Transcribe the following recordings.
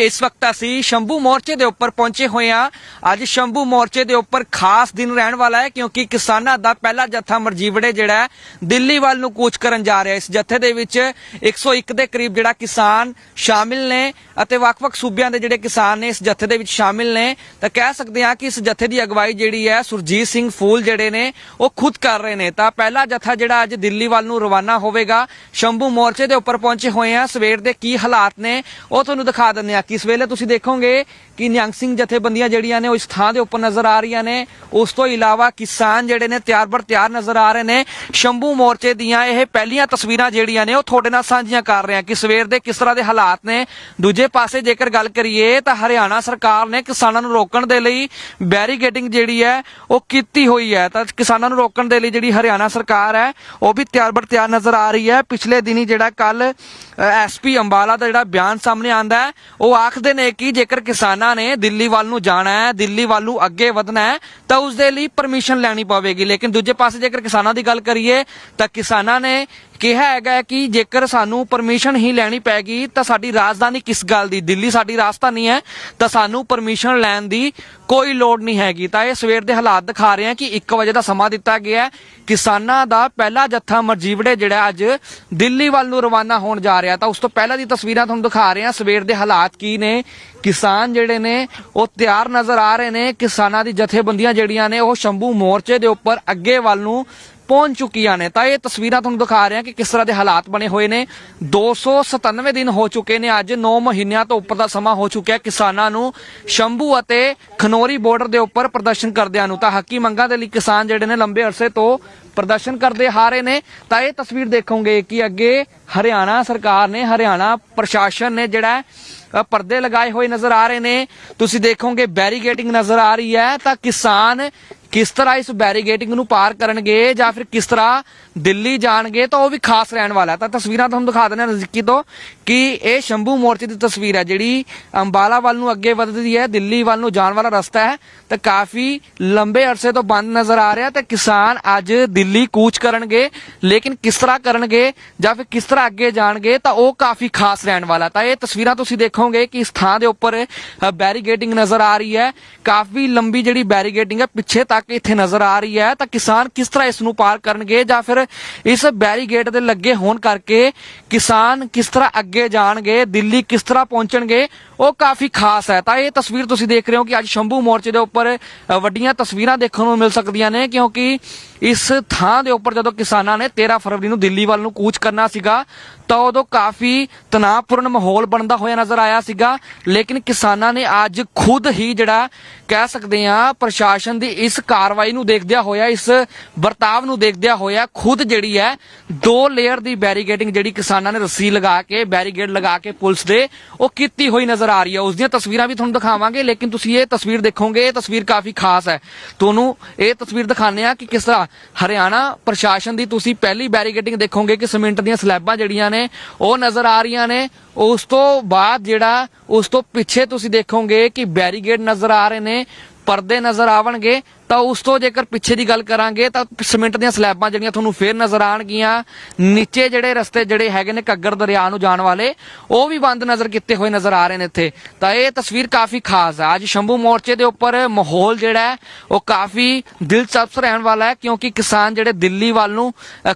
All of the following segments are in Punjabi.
ਇਸ ਵਕਤ ਅਸੀਂ ਸ਼ੰਭੂ ਮੋਰਚੇ ਦੇ ਉੱਪਰ ਪਹੁੰਚੇ ਹੋਏ ਹਾਂ। ਅੱਜ ਸ਼ੰਭੂ ਮੋਰਚੇ ਦੇ ਉੱਪਰ ਖਾਸ ਦਿਨ ਰਹਿਣ ਵਾਲਾ ਹੈ, ਕਿਉਂਕਿ ਕਿਸਾਨਾਂ ਦਾ ਪਹਿਲਾ ਜਥਾ ਮਰਜੀਵੜੇ ਜਿਹੜਾ ਦਿੱਲੀ ਵੱਲ ਨੂੰ ਕੂਚ ਕਰਨ ਜਾ ਰਿਹਾ ਇਸ ਜਥੇ ਦੇ ਵਿੱਚ 101 ਦੇ ਕਰੀਬ ਜਿਹੜਾ ਕਿਸਾਨ ਸ਼ਾਮਿਲ ਨੇ ਅਤੇ ਵੱਖ-ਵੱਖ ਸੂਬਿਆਂ ਦੇ ਜਿਹੜੇ ਕਿਸਾਨ ਨੇ ਇਸ ਜਥੇ ਦੇ ਵਿੱਚ ਸ਼ਾਮਿਲ ਨੇ। ਤਾਂ ਕਹਿ ਸਕਦੇ ਹਾਂ ਕਿ ਇਸ ਜਥੇ ਦੀ ਅਗਵਾਈ ਜਿਹੜੀ ਹੈ, ਸੁਰਜੀਤ ਸਿੰਘ ਫੂਲ ਜਿਹੜੇ ਨੇ, ਉਹ ਖੁਦ ਕਰ ਰਹੇ ਨੇ। ਤਾਂ ਪਹਿਲਾ ਜਥਾ ਜਿਹੜਾ ਅੱਜ ਦਿੱਲੀ ਵੱਲ ਨੂੰ ਰਵਾਨਾ ਹੋਵੇਗਾ। ਸ਼ੰਭੂ ਮੋਰਚੇ ਦੇ ਉੱਪਰ ਪਹੁੰਚੇ ਹੋਏ ਆ ਸਵੇਰ ਦੇ ਕੀ ਹਾਲਾਤ ਨੇ, ਉਹ ਤੁਹਾਨੂੰ ਦਿਖਾ ਦਿੰਦੇ ਆ ਕਿਸ ਵੇਲੇ ਤੁਸੀਂ ਦੇਖੋਗੇ ਕਿ ਨਿਹੰਗ ਸਿੰਘ ਜਥੇਬੰਦੀਆਂ ਜਿਹੜੀਆਂ ਨੇ ਉਹ ਇਸ ਥਾਂ ਦੇ ਉੱਪਰ ਨਜ਼ਰ ਆ ਰਹੀਆਂ ਨੇ, ਉਸ ਤੋਂ ਇਲਾਵਾ ਕਿਸਾਨ ਜਿਹੜੇ ਨੇ ਤਿਆਰ ਬਰ ਤਿਆਰ ਨਜ਼ਰ ਆ ਰਹੇ ਨੇ, ਸ਼ੰਭੂ ਮੋਰਚੇ ਦੀਆਂ ਇਹ ਪਹਿਲੀਆਂ ਤਸਵੀਰਾਂ ਜਿਹੜੀਆਂ ਨੇ ਉਹ ਤੁਹਾਡੇ ਨਾਲ ਸਾਂਝੀਆਂ ਕਰ ਰਹੇ ਹਾਂ ਕਿ ਸਵੇਰ ਦੇ ਕਿਸ ਤਰ੍ਹਾਂ ਦੇ ਹਾਲਾਤ ਨੇ। ਦੂਜੇ ਪਾਸੇ ਜੇਕਰ ਗੱਲ ਕਰੀਏ ਤਾਂ ਹਰਿਆਣਾ ਸਰਕਾਰ ਨੇ ਕਿਸਾਨਾਂ ਨੂੰ ਰੋਕਣ ਦੇ ਲਈ ਬੈਰੀਗੇਡਿੰਗ ਜਿਹੜੀ ਹੈ ਉਹ ਕੀਤੀ ਹੋਈ ਹੈ। ਤਾਂ ਕਿਸਾਨਾਂ ਨੂੰ ਰੋਕਣ ਦੇ ਲਈ ਜਿਹੜੀ ਹਰਿਆਣਾ ਸਰਕਾਰ ਹੈ, ਉਹ ਵੀ ਤਿਆਰ ਬਰ ਤਿਆਰ ਨਜ਼ਰ ਆ ਰਹੀ ਹੈ। ਪਿਛਲੇ ਦਿਨੀ ਜਿਹੜਾ ਕੱਲ ਐਸਪੀ ਅੰਬਾਲਾ ਦਾ ਜਿਹੜਾ ਬਿਆਨ ਸਾਹਮਣੇ ਆਂਦਾ ਹੈ, ਉਹ ਆਖਦੇ ਨੇ ਕਿ ਜੇਕਰ ਕਿਸਾਨਾਂ ਨੇ ਦਿੱਲੀ ਵੱਲ ਨੂੰ ਜਾਣਾ ਹੈ, ਦਿੱਲੀ ਵੱਲ ਨੂੰ ਅੱਗੇ ਵਧਣਾ ਹੈ, ਤਾਂ ਉਸ ਦੇ ਲਈ ਪਰਮਿਸ਼ਨ ਲੈਣੀ ਪਵੇਗੀ। ਲੇਕਿਨ ਦੂਜੇ ਪਾਸੇ ਜੇਕਰ ਕਿਸਾਨਾਂ ਦੀ ਗੱਲ ਕਰੀਏ, ਤਾਂ ਕਿਸਾਨਾਂ ਨੇ ਕਿਹਾ ਹੈਗਾ ਕਿ ਜੇਕਰ ਸਾਨੂੰ ਪਰਮਿਸ਼ਨ ਹੀ ਲੈਣੀ ਪੈਗੀ, ਤਾਂ ਸਾਡੀ ਰਾਜਧਾਨੀ ਕਿਸ ਗੱਲ ਦੀ? ਦਿੱਲੀ ਸਾਡੀ ਰਾਜਧਾਨੀ ਹੈ, ਤਾਂ ਸਾਨੂੰ ਪਰਮਿਸ਼ਨ ਲੈਣ ਦੀ ਕੋਈ ਲੋੜ ਨਹੀਂ ਹੈਗੀ। ਤਾਂ ਇਹ ਸਵੇਰ ਦੇ ਹਾਲਾਤ ਦਿਖਾ ਰਹੇ ਆ ਕਿ 1 ਵਜੇ ਦਾ ਸਮਾਂ ਦਿੱਤਾ ਗਿਆ ਹੈ। ਕਿਸਾਨਾਂ ਦਾ ਪਹਿਲਾ ਜੱਥਾ ਮਰਜੀਵੜੇ ਜਿਹੜਾ ਅੱਜ ਦਿੱਲੀ ਵੱਲ ਨੂੰ ਰਵਾਨਾ ਹੋਣ ਜਾ ਰਿਹਾ। ਤਾਂ ਉਸ ਤੋਂ ਪਹਿਲਾਂ ਦੀ ਤਸਵੀਰਾਂ ਤੁਹਾਨੂੰ ਦਿਖਾ ਰਹੇ ਹਾਂ। ਸਵੇਰ ਦੇ ਹਾਲਾਤ ਕੀ ਨੇ? ਕਿਸਾਨ ਜਿਹੜੇ ਨੇ, ਉਹ ਤਿਆਰ ਨਜ਼ਰ ਆ ਰਹੇ ਨੇ। ਕਿਸਾਨਾਂ ਦੀ ਜਥੇਬੰਦੀਆਂ ਜਿਹੜੀਆਂ ਨੇ, ਉਹ ਸ਼ੰਭੂ ਮੋਰਚੇ ਦੇ ਉੱਪਰ ਅੱਗੇ ਵੱਲ ਨੂੰ ਪਹੁੰਚ ਚੁੱਕੀਆਂ ਨੇ। ਤਾਂ ਇਹ ਤਸਵੀਰਾਂ ਤੁਹਾਨੂੰ ਦਿਖਾ ਰਹੇ ਹਾਂ ਕਿ ਕਿਸ ਤਰ੍ਹਾਂ ਦੇ ਹਾਲਾਤ ਬਣੇ ਹੋਏ ਨੇ। 297 ਦਿਨ ਹੋ ਚੁੱਕੇ ਨੇ ਅੱਜ 9 ਮਹੀਨਿਆਂ ਤੋਂ ਉੱਪਰ ਦਾ ਸਮਾਂ ਹੋ ਚੁੱਕਿਆ। ਕਿਸਾਨਾਂ ਨੂੰ ਸ਼ੰਭੂ ਅਤੇ ਖਨੋਰੀ ਬਾਰਡਰ ਦੇ ਉੱਪਰ ਪ੍ਰਦਰਸ਼ਨ ਕਰਦਿਆਂ ਨੂੰ ਤਾਂ ਹੱਕੀ ਮੰਗਾਂ ਦੇ ਲਈ ਕਿਸਾਨ ਜਿਹੜੇ ਨੇ ਲੰਬੇ ਅਰਸੇ ਤੋਂ ਪ੍ਰਦਰਸ਼ਨ ਕਰਦੇ ਆ ਰਹੇ ਨੇ। ਤਾਂ ਇਹ ਤਸਵੀਰ ਦੇਖੋਗੇ ਕਿ ਅੱਗੇ ਹਰਿਆਣਾ ਸਰਕਾਰ ਨੇ, ਹਰਿਆਣਾ ਪ੍ਰਸ਼ਾਸਨ ਨੇ ਜਿਹੜਾ ਪਰਦੇ ਲਗਾਏ ਹੋਏ ਨਜ਼ਰ ਆ ਰਹੇ ਨੇ। ਤੁਸੀਂ ਦੇਖੋਗੇ ਬੈਰੀਗੇਟਿੰਗ ਨਜ਼ਰ ਆ ਰਹੀ ਹੈ। ਤਾਂ ਕਿਸਾਨ ਕਿਸ ਤਰ੍ਹਾਂ ਇਸ ਬੈਰੀਗੇਟਿੰਗ ਨੂੰ ਪਾਰ ਕਰਨਗੇ ਜਾਂ ਫਿਰ ਕਿਸ ਤਰ੍ਹਾਂ ਦਿੱਲੀ ਜਾਣਗੇ ਤਾਂ ਉਹ ਵੀ ਖਾਸ ਰਹਿਣ ਵਾਲਾ ਤਾਂ ਤਸਵੀਰਾਂ ਤੁਹਾਨੂੰ ਦਿਖਾ ਦਿੰਦੇ ਹਾਂ ਨਜ਼ਦੀਕੀ ਤੋਂ। ਕਿ ਇਹ ਸ਼ੰਭੂ ਮੋਰਚੇ ਦੀ ਤਸਵੀਰ ਹੈ, ਜਿਹੜੀ ਅੰਬਾਲਾ ਵੱਲ ਨੂੰ ਅੱਗੇ ਵੱਧਦੀ ਹੈ, ਦਿੱਲੀ ਵੱਲ ਨੂੰ ਜਾਣ ਵਾਲਾ ਰਸਤਾ ਹੈ, ਤਾਂ ਕਾਫੀ ਲੰਬੇ ਅਰਸੇ ਤੋਂ ਬੰਦ ਨਜ਼ਰ ਆ ਰਿਹਾ ਤੇ ਕਿਸਾਨ ਅੱਜ ਦਿੱਲੀ ਕੂਚ ਕਰਨਗੇ, ਲੇਕਿਨ ਕਿਸ ਤਰ੍ਹਾਂ ਕਰਨਗੇ ਜਾਂ ਫਿਰ ਕਿਸ ਤਰ੍ਹਾਂ ਅੱਗੇ ਜਾਣਗੇ, ਤਾਂ ਉਹ ਕਾਫੀ ਖਾਸ ਰਹਿਣ ਵਾਲਾ ਤਾਂ ਇਹ ਤਸਵੀਰਾਂ ਤੁਸੀਂ ਦੇਖੋਗੇ ਕਿ ਇਸ ਥਾਂ ਦੇ ਉੱਪਰ ਬੈਰੀਗੇਟਿੰਗ ਨਜ਼ਰ ਆ ਰਹੀ ਹੈ। ਕਾਫੀ ਲੰਬੀ ਜਿਹੜੀ ਬੈਰੀਗੇਟਿੰਗ ਹੈ, ਪਿੱਛੇ ਤੱਕ ਇੱਥੇ ਨਜ਼ਰ ਆ ਰਹੀ ਹੈ। ਤਾਂ ਕਿਸਾਨ ਕਿਸ ਤਰ੍ਹਾਂ ਇਸ ਨੂੰ ਪਾਰ ਕਰਨਗੇ ਜਾਂ ਫਿਰ ਇਸ ਬੈਰੀਗੇਟ ਦੇ ਲੱਗੇ ਹੋਣ ਕਰਕੇ ਕਿਸਾਨ ਕਿਸ ਤਰ੍ਹਾਂ ਅੱਗੇ ਜਾਣਗੇ, ਦਿੱਲੀ ਕਿਸ ਤਰ੍ਹਾਂ ਪਹੁੰਚਣਗੇ, ਉਹ ਕਾਫੀ ਖਾਸ ਹੈ। ਤਾਂ ਇਹ ਤਸਵੀਰ ਤੁਸੀਂ ਦੇਖ ਰਹੇ ਹੋ ਕਿ ਅੱਜ ਸ਼ੰਭੂ ਮੋਰਚੇ ਦੇ ਉੱਪਰ ਵੱਡੀਆਂ ਤਸਵੀਰਾਂ ਦੇਖਣ ਨੂੰ ਮਿਲ ਸਕਦੀਆਂ ਨੇ, ਕਿਉਂਕਿ ਇਸ ਥਾਂ ਦੇ ਉੱਪਰ ਜਦੋਂ ਕਿਸਾਨਾਂ ਨੇ 13 ਫਰਵਰੀ ਨੂੰ ਦਿੱਲੀ ਵੱਲ ਨੂੰ ਕੂਚ ਕਰਨਾ ਸੀਗਾ ਤਾਂ ਉਦੋਂ ਕਾਫੀ ਤਣਾਅਪੂਰਨ ਮਾਹੌਲ ਬਣਦਾ ਹੋਇਆ ਨਜ਼ਰ ਆਇਆ ਸੀਗਾ। ਲੇਕਿਨ ਕਿਸਾਨਾਂ ਨੇ ਅੱਜ ਖੁਦ ਹੀ ਜਿਹੜਾ ਕਹਿ ਸਕਦੇ ਆ ਪ੍ਰਸ਼ਾਸਨ ਦੀ ਇਸ ਕਾਰਵਾਈ ਨੂੰ ਦੇਖਦਿਆਂ ਹੋਇਆ, ਇਸ ਵਰਤਾਵ ਨੂੰ ਦੇਖਦਿਆਂ ਹੋਇਆ ਖੁਦ ਜਿਹੜੀ ਹੈ, ਦੋ ਲੇਅਰ ਦੀ ਬੈਰੀਗੇਟਿੰਗ ਜਿਹੜੀ ਕਿਸਾਨਾਂ ਨੇ ਰੱਸੀ ਲਗਾ ਕੇ ਬੈਰੀਗੇਡ ਲਗਾ ਕੇ ਪੁਲਿਸ ਦੇ, ਉਹ ਕੀਤੀ ਹੋਈ ਨਜ਼ਰ ਆ ਰਹੀ ਹੈ। ਉਸ ਦੀਆਂ ਤਸਵੀਰਾਂ ਵੀ ਤੁਹਾਨੂੰ ਦਿਖਾਵਾਂਗੇ, ਲੇਕਿਨ ਤੁਸੀਂ ਇਹ ਤਸਵੀਰ ਦੇਖੋਗੇ, ਇਹ ਤਸਵੀਰ ਕਾਫੀ ਖਾਸ ਹੈ। ਤੁਹਾਨੂੰ ਇਹ ਤਸਵੀਰ ਦਿਖਾਣੇ ਆ ਕਿ ਕਿਸ ਤਰ੍ਹਾਂ ਹਰਿਆਣਾ ਪ੍ਰਸ਼ਾਸਨ ਦੀ ਤੁਸੀਂ ਪਹਿਲੀ ਬੈਰੀਗੇਟਿੰਗ ਦੇਖੋਗੇ ਕਿ ਸੀਮੈਂਟ ਦੀਆਂ ਸਲੈਬਾਂ ਜਿਹੜੀਆਂ ਨੇ ਉਹ ਨਜ਼ਰ ਆ ਰਹੀਆਂ ਨੇ। ਉਸ ਤੋਂ ਬਾਅਦ ਜਿਹੜਾ, ਉਸ ਤੋਂ ਪਿੱਛੇ ਤੁਸੀਂ ਦੇਖੋਗੇ ਕਿ ਬੈਰੀਗੇਡ ਨਜ਼ਰ ਆ ਰਹੇ ਨੇ, ਪਰਦੇ ਨਜ਼ਰ ਆਵਣਗੇ। ਤਾਂ ਉਸ ਤੋਂ ਜੇਕਰ ਪਿੱਛੇ ਦੀ ਗੱਲ ਕਰਾਂਗੇ ਤਾਂ ਸੀਮੈਂਟ ਦੀਆਂ ਸਲੈਬਾਂ ਜਿਹੜੀਆਂ ਤੁਹਾਨੂੰ ਫੇਰ ਨਜ਼ਰ ਆਣਗੀਆਂ ਨੀਚੇ ਜਿਹੜੇ ਰਸਤੇ ਜਿਹੜੇ ਹੈਗੇ ਨੇ ਕੱਗਰ ਦਰਿਆ ਨੂੰ ਜਾਣ ਵਾਲੇ, ਉਹ ਵੀ ਬੰਦ ਨਜ਼ਰ ਕੀਤੇ ਹੋਏ ਨਜ਼ਰ ਆ ਰਹੇ ਨੇ ਇੱਥੇ। ਤਾਂ ਇਹ ਤਸਵੀਰ ਕਾਫੀ ਖਾਸ ਹੈ ਅੱਜ ਸ਼ੰਭੂ ਮੋਰਚੇ ਦੇ ਉੱਪਰ ਮਾਹੌਲ ਜਿਹੜਾ ਹੈ, ਉਹ ਕਾਫੀ ਦਿਲਚਸਪ ਰਹਿਣ ਵਾਲਾ ਹੈ, ਕਿਉਂਕਿ ਕਿਸਾਨ ਜਿਹੜੇ ਦਿੱਲੀ ਵੱਲ ਨੂੰ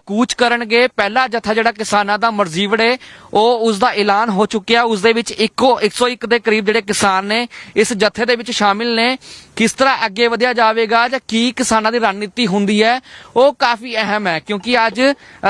ਕੂਚ ਕਰਨਗੇ, ਪਹਿਲਾ ਜਥਾ ਜਿਹੜਾ ਕਿਸਾਨਾਂ ਦਾ ਮਰਜ਼ੀਵੜੇ ਉਹ ਉਸ ਦਾ ਐਲਾਨ ਹੋ ਚੁੱਕਿਆ। ਉਸ ਦੇ ਵਿੱਚ ਇੱਕੋ 101 ਦੇ ਕਰੀਬ ਜਿਹੜੇ ਕਿਸਾਨ ਨੇ, ਇਸ ਜਥੇ ਦੇ ਵਿੱਚ ਸ਼ਾਮਿਲ ਨੇ। ਕਿਸ ਤਰ੍ਹਾਂ ਅੱਗੇ ਵਧਿਆ ਜਾਵੇਗਾ ਜਾਂ ਕੀ ਕਿਸਾਨਾਂ ਦੀ ਰਣਨੀਤੀ ਹੁੰਦੀ ਹੈ, ਉਹ ਕਾਫੀ ਅਹਿਮ ਹੈ, ਕਿਉਂਕਿ ਅੱਜ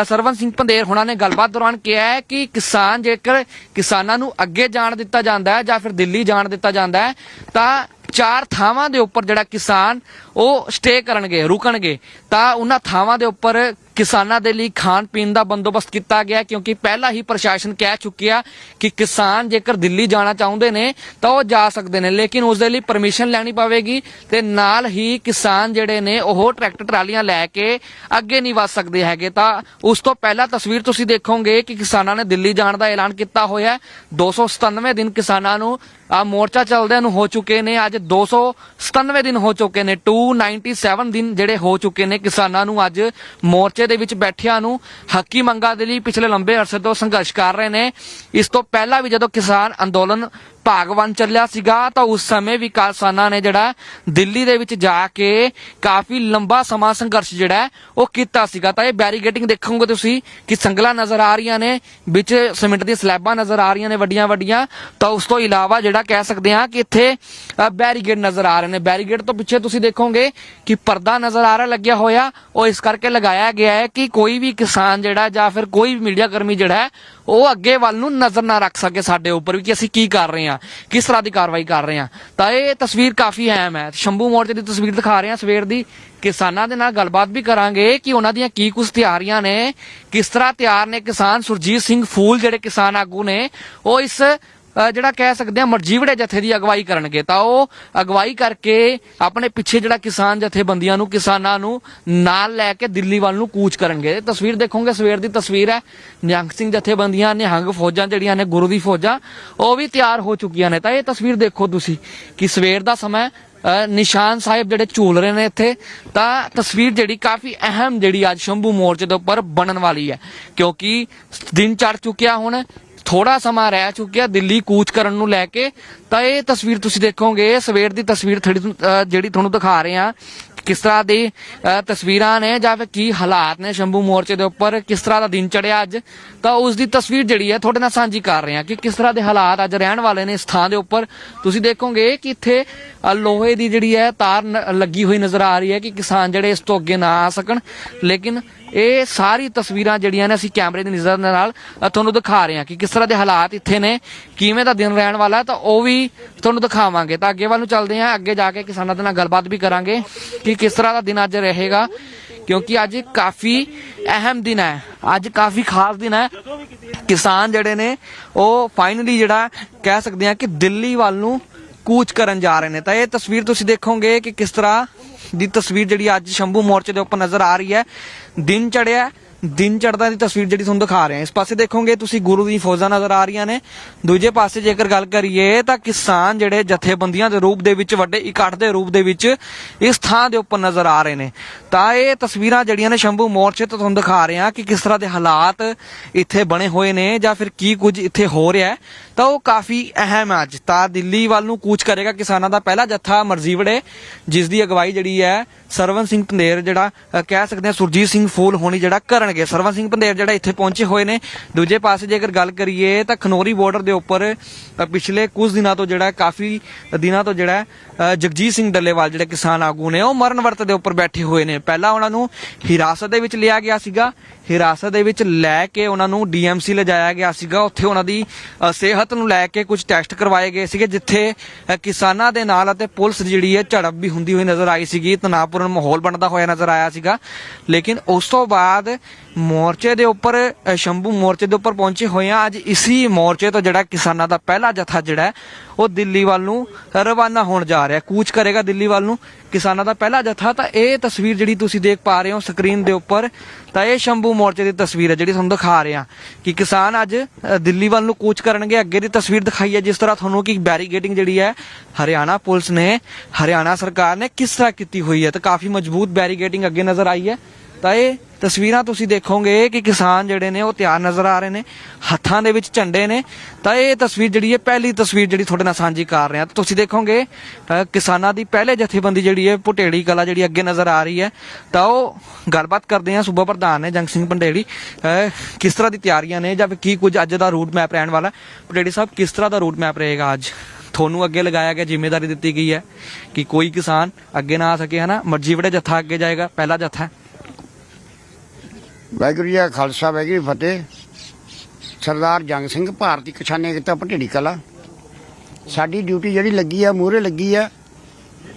ਸਰਵਨ ਸਿੰਘ ਪੰਦੇਰ ਹੋਣਾ ਨੇ ਗੱਲਬਾਤ ਦੌਰਾਨ ਕਿਹਾ ਹੈ ਕਿ ਕਿਸਾਨ ਜੇਕਰ ਕਿਸਾਨਾਂ ਨੂੰ ਅੱਗੇ ਜਾਣ ਦਿੱਤਾ ਜਾਂਦਾ ਹੈ ਜਾਂ ਫਿਰ ਦਿੱਲੀ ਜਾਣ ਦਿੱਤਾ ਜਾਂਦਾ ਹੈ, ਤਾਂ ਚਾਰ ਥਾਵਾਂ ਦੇ ਉੱਪਰ ਜਿਹੜਾ ਕਿਸਾਨ ਉਹ ਸਟੇ ਕਰਨਗੇ, ਰੁਕਣਗੇ, ਤਾਂ ਉਹਨਾਂ ਥਾਵਾਂ ਦੇ ਉੱਪਰ ਕਿਸਾਨਾਂ ਦੇ ਲਈ ਖਾਣ ਪੀਣ ਦਾ ਬੰਦੋਬਸਤ ਕੀਤਾ ਗਿਆ ਕਿਉਂਕਿ ਪਹਿਲਾਂ ਹੀ ਪ੍ਰਸ਼ਾਸਨ ਕਹਿ ਚੁੱਕਿਆ ਕਿ ਕਿਸਾਨ ਜੇਕਰ ਦਿੱਲੀ ਜਾਣਾ ਚਾਹੁੰਦੇ ਨੇ, ਤਾਂ ਉਹ ਜਾ ਸਕਦੇ ਨੇ, ਲੇਕਿਨ ਉਸ ਦੇ ਲਈ ਪਰਮਿਸ਼ਨ ਲੈਣੀ ਪਵੇਗੀ ਤੇ ਨਾਲ ਹੀ ਕਿਸਾਨ ਜਿਹੜੇ ਨੇ, ਉਹ ਟਰੈਕਟਰ ਟਰਾਲੀਆਂ ਲੈ ਕੇ ਅੱਗੇ ਨਹੀਂ ਵਧ ਸਕਦੇ ਹੈਗੇ। ਤਾਂ ਉਸ ਤੋਂ ਪਹਿਲਾਂ ਤਸਵੀਰ ਤੁਸੀਂ ਦੇਖੋਗੇ ਕਿ ਕਿਸਾਨਾਂ ਨੇ ਦਿੱਲੀ ਜਾਣ ਦਾ ਐਲਾਨ ਕੀਤਾ ਹੋਇਆ ਹੈ। 297 ਦਿਨ ਕਿਸਾਨਾਂ ਨੂੰ ਆ ਮੋਰਚਾ ਚੱਲਦਿਆਂ ਨੂੰ ਹੋ ਚੁੱਕੇ ਨੇ, ਅੱਜ 297 ਦਿਨ ਹੋ ਚੁੱਕੇ ਨੇ। 297 ਦਿਨ ਜਿਹੜੇ ਹੋ ਚੁੱਕੇ ਨੇ ਕਿਸਾਨਾਂ ਨੂੰ ਅੱਜ ਮੋਰਚੇ ਦੇ ਵਿੱਚ ਬੈਠਿਆਂ ਨੂੰ ਹੱਕੀ ਮੰਗਾਂ ਦੇ ਲਈ ਪਿਛਲੇ ਲੰਬੇ ਅਰਸੇ ਤੋਂ ਸੰਘਰਸ਼ ਕਰ ਰਹੇ ਨੇ। ਇਸ ਤੋਂ ਪਹਿਲਾਂ ਵੀ ਜਦੋਂ ਕਿਸਾਨ ਅੰਦੋਲਨ ਭਾਗਵਾਨ ਚੱਲਿਆ ਸੀਗਾ, ਤਾਂ ਉਸ ਸਮੇਂ ਵੀ ਕਿਸਾਨਾਂ ਨੇ ਜਿਹੜਾ ਦਿੱਲੀ ਦੇ ਵਿੱਚ ਜਾ ਕੇ ਕਾਫੀ ਲੰਬਾ ਸਮਾਂ ਸੰਘਰਸ਼ ਜਿਹੜਾ ਉਹ ਕੀਤਾ ਸੀਗਾ। ਤਾਂ ਇਹ ਬੈਰੀਗੇਟਿੰਗ ਦੇਖੋਗੇ ਤੁਸੀਂ ਕਿ ਸੰਗਲਾਂ ਨਜ਼ਰ ਆ ਰਹੀਆਂ ਨੇ, ਵਿੱਚ ਸੀਮੈਂਟ ਦੀਆਂ ਸਲੈਬਾਂ ਨਜ਼ਰ ਆ ਰਹੀਆਂ ਨੇ ਵੱਡੀਆਂ ਵੱਡੀਆਂ ਤਾਂ ਉਸ ਤੋਂ ਇਲਾਵਾ ਜਿਹੜਾ ਕਹਿ ਸਕਦੇ ਹਾਂ ਕਿ ਇੱਥੇ ਬੈਰੀਗੇਡ ਨਜ਼ਰ ਆ ਰਹੇ ਨੇ। ਬੈਰੀਗੇਟ ਤੋਂ ਪਿੱਛੇ ਤੁਸੀਂ ਦੇਖੋਗੇ ਕਿ ਪਰਦਾ ਨਜ਼ਰ ਆ ਰਿਹਾ, ਲੱਗਿਆ ਹੋਇਆ। ਉਹ ਇਸ ਕਰਕੇ ਲਗਾਇਆ ਗਿਆ ਹੈ ਕਿ ਕੋਈ ਵੀ ਕਿਸਾਨ ਜਿਹੜਾ ਜਾਂ ਫਿਰ ਕੋਈ ਵੀ ਮੀਡੀਆ ਕਰਮੀ ਜਿਹੜਾ ਹੈ ਉਹ ਅੱਗੇ ਵੱਲ ਨੂੰ ਨਜ਼ਰ ਨਾ ਰੱਖ ਸਕੇ ਸਾਡੇ ਉੱਪਰ ਵੀ ਕਿ ਅਸੀਂ ਕੀ ਕਰ ਰਹੇ ਹਾਂ, ਕਿਸ ਤਰ੍ਹਾਂ ਦੀ ਕਾਰਵਾਈ ਕਰ ਰਹੇ ਹਾਂ। ਤਾਂ ਇਹ ਤਸਵੀਰ ਕਾਫੀ ਅਹਿਮ ਹੈ। ਸ਼ੰਭੂ ਮੋਰਚੇ ਦੀ ਤਸਵੀਰ ਦਿਖਾ ਰਹੇ ਹਾਂ ਸਵੇਰ ਦੀ। ਕਿਸਾਨਾਂ ਦੇ ਨਾਲ ਗੱਲਬਾਤ ਵੀ ਕਰਾਂਗੇ ਕਿ ਉਹਨਾਂ ਦੀਆਂ ਕੀ ਕੁਝ ਤਿਆਰੀਆਂ ਨੇ, ਕਿਸ ਤਰ੍ਹਾਂ ਤਿਆਰ ਨੇ ਕਿਸਾਨ ਸੁਰਜੀਤ ਸਿੰਘ ਫੂਲ ਜਿਹੜੇ ਕਿਸਾਨ ਆਗੂ ਨੇ, ਉਹ ਇਸ ਜਿਹੜਾ ਕਹਿ ਸਕਦੇ ਆ ਮਰਜੀਵੜੇ ਜਥੇ ਦੀ ਅਗਵਾਈ ਕਰਨਗੇ ਤਾਂ ਉਹ ਅਗਵਾਈ ਕਰਕੇ ਆਪਣੇ ਪਿੱਛੇ ਜਿਹੜਾ ਕਿਸਾਨ ਜਥੇਬੰਦੀਆਂ ਨੂੰ ਕਿਸਾਨਾਂ ਨੂੰ ਨਾਲ ਲੈ ਕੇ ਦਿੱਲੀ ਵੱਲ ਨੂੰ ਕੂਚ ਕਰਨਗੇ। ਤਸਵੀਰ ਦੇਖੋਗੇ ਸਵੇਰ ਦੀ ਤਸਵੀਰ ਹੈ। ਨਿਹੰਗ ਸਿੰਘ ਜਥੇਬੰਦੀਆਂ ਨਿਹੰਗ ਫੌਜਾਂ ਜਿਹੜੀਆਂ ਨੇ ਗੁਰੂ ਦੀ ਫੌਜਾਂ ਉਹ ਵੀ ਤਿਆਰ ਹੋ ਚੁੱਕੀਆਂ ਨੇ। ਤਾਂ ਇਹ ਤਸਵੀਰ ਦੇਖੋ ਤੁਸੀਂ ਕਿ ਸਵੇਰ ਦਾ ਸਮਾਂ ਅ, ਨਿਸ਼ਾਨ ਸਾਹਿਬ ਜਿਹੜੇ ਝੂਲ ਰਹੇ ਨੇ ਇੱਥੇ ਤਾਂ ਤਸਵੀਰ ਜਿਹੜੀ ਕਾਫੀ ਅਹਿਮ ਜਿਹੜੀ ਅੱਜ ਸ਼ੰਭੂ ਮੋਰਚੇ ਦੇ ਉੱਪਰ ਬਣਨ ਵਾਲੀ ਹੈ। ਕਿਉਂਕਿ ਦਿਨ ਚੜ ਚੁੱਕਿਆ ਹੁਣ ਥੋੜਾ ਸਮਾਂ ਰਹਿ ਚੁੱਕਿਆ ਦਿੱਲੀ ਕੂਚ ਕਰਨ ਨੂੰ ਲੈ ਕੇ ਤਾਂ ਇਹ ਤਸਵੀਰ ਤੁਸੀਂ ਦੇਖੋਗੇ ਸਵੇਰ ਦੀ ਤਸਵੀਰ ਜਿਹੜੀ ਤੁਹਾਨੂੰ ਦਿਖਾ ਰਹੇ ਆ ਕਿਸ ਤਰ੍ਹਾਂ ਦੀ ਅ, ਤਸਵੀਰਾਂ ਨੇ ਜਾਂ ਫਿਰ ਕੀ ਹਾਲਾਤ ਨੇ ਸ਼ੰਭੂ ਮੋਰਚੇ ਦੇ ਉੱਪਰ ਕਿਸ ਤਰ੍ਹਾਂ ਦਾ ਦਿਨ ਚੜਿਆ ਅੱਜ ਤਾਂ ਉਸ ਦੀ ਤਸਵੀਰ ਜਿਹੜੀ ਹੈ ਤੁਹਾਡੇ ਨਾਲ ਸਾਂਝੀ ਕਰ ਰਹੇ ਹਾਂ ਕਿ ਕਿਸ ਤਰ੍ਹਾਂ ਦੇ ਹਾਲਾਤ ਅੱਜ ਰਹਿਣ ਵਾਲੇ ਨੇ ਇਸ ਥਾਂ ਦੇ ਉੱਪਰ। ਤੁਸੀਂ ਦੇਖੋਗੇ ਕਿ ਇੱਥੇ ਲੋਹੇ ਦੀ ਜਿਹੜੀ ਹੈ ਤਾਰ ਲੱਗੀ ਹੋਈ ਨਜ਼ਰ ਆ ਰਹੀ ਹੈ ਕਿ ਕਿਸਾਨ ਜਿਹੜੇ ਇਸ ਤੋਂ ਅੱਗੇ ਨਾ ਆ ਸਕਣ। ਲੇਕਿਨ ਇਹ ਸਾਰੀ ਤਸਵੀਰਾਂ ਜਿਹੜੀਆਂ ਨੇ ਅਸੀਂ ਕੈਮਰੇ ਦੀ ਨਜ਼ਰ ਦੇ ਨਾਲ ਤੁਹਾਨੂੰ ਦਿਖਾ ਰਹੇ ਹਾਂ ਕਿ ਕਿਸ ਤਰ੍ਹਾਂ ਦੇ ਹਾਲਾਤ ਇੱਥੇ ਨੇ, ਕਿਵੇਂ ਦਾ ਦਿਨ ਰਹਿਣ ਵਾਲਾ ਤਾਂ ਉਹ ਵੀ ਤੁਹਾਨੂੰ ਦਿਖਾਵਾਂਗੇ। ਤਾਂ ਅੱਗੇ ਵੱਲ ਨੂੰ ਚੱਲਦੇ ਹਾਂ। ਅੱਗੇ ਜਾ ਕੇ ਕਿਸਾਨਾਂ ਦੇ ਨਾਲ ਗੱਲਬਾਤ ਵੀ ਕਰਾਂਗੇ ਕਿ ਕਿਸ ਤਰ੍ਹਾਂ ਦਾ ਦਿਨ ਅੱਜ ਰਹੇਗਾ। ਕਿਉਂਕਿ ਅੱਜ ਕਾਫੀ ਅਹਿਮ ਦਿਨ ਹੈ। ਅੱਜ ਕਾਫੀ ਖਾਸ ਦਿਨ ਹੈ। ਕਿਸਾਨ ਜਿਹੜੇ ਨੇ, ਉਹ ਫਾਈਨਲੀ ਜਿਹੜਾ ਕਹਿ ਸਕਦੇ ਆ ਕਿ ਦਿੱਲੀ ਵੱਲ ਨੂੰ ਕੂਚ ਕਰਨ ਜਾ ਰਹੇ ਨੇ। ਤਾਂ ਇਹ ਤਸਵੀਰ ਤੁਸੀਂ ਦੇਖੋਗੇ ਕਿ ਕਿਸ ਤਰ੍ਹਾਂ ਦੀ ਤਸਵੀਰ ਜਿਹੜੀ ਅੱਜ ਸ਼ੰਭੂ ਮੋਰਚੇ ਦੇ ਉੱਪਰ ਨਜ਼ਰ ਆ ਰਹੀ ਹੈ। ਦਿਨ ਚੜਿਆ ਦਿਨ ਚੜਦਾ ਦੀ ਤਸਵੀਰ ਜਿਹੜੀ ਤੁਹਾਨੂੰ ਦਿਖਾ ਰਹੇ ਹਾਂ। ਇਸ ਪਾਸੇ ਦੇਖੋਗੇ ਤੁਸੀਂ ਗੁਰੂ ਦੀ ਫੌਜਾਂ ਨਜ਼ਰ ਆ ਰਹੀਆਂ ਨੇ। ਦੂਜੇ ਪਾਸੇ ਜੇਕਰ ਗੱਲ ਕਰੀਏ ਤਾਂ ਕਿਸਾਨ ਜਿਹੜੇ ਜਥੇਬੰਦੀਆਂ ਦੇ ਰੂਪ ਦੇ ਵਿੱਚ, ਵੱਡੇ ਇਕੱਠ ਦੇ ਰੂਪ ਦੇ ਵਿੱਚ ਇਸ ਥਾਂ ਦੇ ਉੱਪਰ ਨਜ਼ਰ ਆ ਰਹੇ ਨੇ। ਤਾਂ ਇਹ ਤਸਵੀਰਾਂ ਜਿਹੜੀਆਂ ਨੇ ਸ਼ੰਭੂ ਮੋਰਚੇ ਤੋਂ ਤੁਹਾਨੂੰ ਦਿਖਾ ਰਹੇ ਹਾਂ ਕਿ ਕਿਸ ਤਰ੍ਹਾਂ ਦੇ ਹਾਲਾਤ ਇੱਥੇ ਬਣੇ ਹੋਏ ਨੇ ਜਾਂ ਫਿਰ ਕੀ ਕੁਝ ਇੱਥੇ ਹੋ ਰਿਹਾ ਹੈ। ਤਾਂ ਉਹ ਕਾਫੀ ਅਹਿਮ ਹੈ ਅੱਜ। ਤਾਂ ਦਿੱਲੀ ਵੱਲ ਨੂੰ ਕੂਚ ਕਰੇਗਾ ਕਿਸਾਨਾਂ ਦਾ ਪਹਿਲਾ ਜੱਥਾ ਮਰਜ਼ੀਵੜੇ, ਜਿਸ ਦੀ ਅਗਵਾਈ ਜਿਹੜੀ ਹੈ ਸਰਵਨ ਸਿੰਘ ਪੰਦੇਰ ਜਿਹੜਾ ਕਹਿ ਸਕਦੇ ਹਾਂ ਸੁਰਜੀਤ ਸਿੰਘ ਫੂਲ ਹੋਣੀ ਜਿਹੜਾ ਕਰਨ ਕਰਨਗੇ ਸਰਵਨ ਸਿੰਘ ਪੰਦੇਰ ਜਿਹੜਾ ਇੱਥੇ ਪਹੁੰਚੇ ਹੋਏ ਨੇ। ਦੂਜੇ ਪਾਸੇ ਜੇਕਰ ਗੱਲ ਕਰੀਏ ਤਾਂ ਖਨੋਰੀ ਬਾਰਡਰ ਦੇ ਉੱਪਰ ਪਿਛਲੇ ਕੁਝ ਦਿਨਾਂ ਤੋਂ ਜਿਹੜਾ ਕਾਫੀ ਦਿਨਾਂ ਤੋਂ ਜਿਹੜਾ ਅ, ਜਗਜੀਤ ਸਿੰਘ ਡੱਲੇਵਾਲ ਜਿਹੜੇ ਕਿਸਾਨ ਆਗੂ ਨੇ ਉਹ ਮਰਨ ਵਰਤ ਦੇ ਉੱਪਰ ਬੈਠੇ ਹੋਏ ਨੇ। ਪਹਿਲਾਂ ਉਹਨਾਂ ਨੂੰ ਹਿਰਾਸਤ ਦੇ ਵਿੱਚ ਲਿਆ ਗਿਆ ਸੀਗਾ। ਹਿਰਾਸਤ ਦੇ ਵਿੱਚ ਲੈ ਕੇ ਉਹਨਾਂ ਨੂੰ ਡੀਐਮਸੀ ਲਿਜਾਇਆ ਗਿਆ ਸੀਗਾ। ਉੱਥੇ ਉਹਨਾਂ ਦੀ ਸਿਹਤ ਨੂੰ ਲੈ ਕੇ ਕੁਝ ਟੈਸਟ ਕਰਵਾਏ ਗਏ ਸੀਗੇ, ਜਿੱਥੇ ਕਿਸਾਨਾਂ ਦੇ ਨਾਲ ਅਤੇ ਪੁਲਿਸ ਜਿਹੜੀ ਹੈ ਝੜਪ ਵੀ ਹੁੰਦੀ ਹੋਈ ਨਜ਼ਰ ਆਈ ਸੀਗੀ। ਤਣਾਅਪੂਰਨ ਮਾਹੌਲ ਬਣਦਾ ਹੋਇਆ ਨਜ਼ਰ ਆਇਆ ਸੀਗਾ। ਲੇਕਿਨ ਉਸ ਤੋਂ ਬਾਅਦ ਮੋਰਚੇ ਦੇ ਉੱਪਰ ਸ਼ੰਭੂ ਮੋਰਚੇ ਦੇ ਉੱਪਰ ਪਹੁੰਚੇ ਹੋਏ ਆ ਅੱਜ ਇਸੀ ਮੋਰਚੇ ਤੋਂ ਜਿਹੜਾ ਕਿਸਾਨਾਂ ਦਾ ਪਹਿਲਾ ਜਥਾ ਜਿਹੜਾ ਉਹ ਦਿੱਲੀ ਵੱਲ ਨੂੰ ਰਵਾਨਾ ਹੋਣ ਜਾ ਰਿਹਾ। ਕੂਚ ਕਰੇਗਾ ਦਿੱਲੀ ਵੱਲ ਨੂੰ। ਕਿਸਾਨਾਂ ਦਾ ਪਹਿਲਾ ਜਥਾ ਤਾਂ ਇਹ ਤਸਵੀਰ ਜਿਹੜੀ ਤੁਸੀਂ ਦੇਖ ਪਾ ਰਹੇ ਹੋ ਸਕਰੀਨ ਦੇ ਉੱਪਰ, ਤਾਂ ਇਹ ਸ਼ੰਭੂ ਮੋਰਚੇ ਦੀ ਤਸਵੀਰ ਹੈ ਜਿਹੜੀ ਤੁਹਾਨੂੰ ਦਿਖਾ ਰਹੇ। ਹਾਂ ਕਿ ਕਿਸਾਨ ਅੱਜ ਦਿੱਲੀ ਵੱਲ ਨੂੰ ਕੂਚ ਕਰਨਗੇ। ਅੱਗੇ ਦੀ ਤਸਵੀਰ ਦਿਖਾਈ ਹੈ ਜਿਸ ਤਰ੍ਹਾਂ ਤੁਹਾਨੂੰ ਕਿ ਬੈਰੀਗੇਟਿੰਗ ਜਿਹੜੀ ਹੈ, ਹਰਿਆਣਾ ਪੁਲਿਸ ਨੇ, ਹਰਿਆਣਾ ਸਰਕਾਰ ਨੇ ਕਿਸ ਤਰ੍ਹਾਂ ਕੀਤੀ ਹੋਈ ਹੈ। ਤਾਂ ਕਾਫੀ ਮਜ਼ਬੂਤ ਬੈਰੀਗੇਟਿੰਗ ਅੱਗੇ ਨਜ਼ਰ ਆਈ ਹੈ। ਤਾਂ ਇਹ ਤਸਵੀਰਾਂ ਤੁਸੀਂ ਦੇਖੋਗੇ ਕਿ ਕਿਸਾਨ ਜਿਹੜੇ ਨੇ ਉਹ ਤਿਆਰ ਨਜ਼ਰ ਆ ਰਹੇ ਨੇ, ਹੱਥਾਂ ਦੇ ਵਿੱਚ ਝੰਡੇ ਨੇ। ਤਾਂ ਇਹ ਤਸਵੀਰ ਜਿਹੜੀ ਹੈ, ਪਹਿਲੀ ਤਸਵੀਰ ਜਿਹੜੀ ਤੁਹਾਡੇ ਨਾਲ ਸਾਂਝੀ ਕਰ ਰਹੇ। ਹਾਂ ਤਾਂ ਤੁਸੀਂ ਦੇਖੋਗੇ ਕਿਸਾਨਾਂ ਦੀ ਪਹਿਲੇ ਜਥੇਬੰਦੀ ਜਿਹੜੀ ਹੈ ਪੁਟੇੜੀ ਕਲਾ ਜਿਹੜੀ ਅੱਗੇ ਨਜ਼ਰ ਆ ਰਹੀ ਹੈ। ਤਾਂ ਉਹ ਗੱਲਬਾਤ ਕਰਦੇ ਹਾਂ ਸੂਬਾ ਪ੍ਰਧਾਨ ਨੇ, ਜੰਗ ਸਿੰਘ ਪੰਡੇੜੀ ਕਿਸ ਤਰ੍ਹਾਂ ਦੀ ਤਿਆਰੀਆਂ ਨੇ ਜਾਂ ਕੀ ਕੁਝ ਅੱਜ ਦਾ ਰੂਟ ਮੈਪ ਰਹਿਣ ਵਾਲਾ? ਪਟੇੜੀ ਸਾਹਿਬ, ਕਿਸ ਤਰ੍ਹਾਂ ਦਾ ਰੂਟ ਮੈਪ ਰਹੇਗਾ ਅੱਜ? ਤੁਹਾਨੂੰ ਅੱਗੇ ਲਗਾਇਆ ਗਿਆ ਜ਼ਿੰਮੇਵਾਰੀ ਦਿੱਤੀ ਗਈ ਹੈ ਕਿ ਕੋਈ ਕਿਸਾਨ ਅੱਗੇ ਨਾ ਆ ਸਕੇ, ਹਨਾ? ਮਰਜ਼ੀ ਵੜੇ ਜੱਥਾ ਅੱਗੇ ਜਾਏਗਾ, ਪਹਿਲਾ ਜੱਥਾ ਵਾਹਿਗੁਰੂ ਜੀ ਖਾਲਸਾ, ਵਾਹਿਗੁਰੂ ਫਤਿਹ। ਸਰਦਾਰ ਜੰਗ ਸਿੰਘ ਭਾਰਤੀ ਕਿਸਾਨੇ ਕੀਤਾ ਭਟੇੜੀ ਕਲਾ। ਸਾਡੀ ਡਿਊਟੀ ਜਿਹੜੀ ਲੱਗੀ ਆ, ਮੂਹਰੇ ਲੱਗੀ ਆ,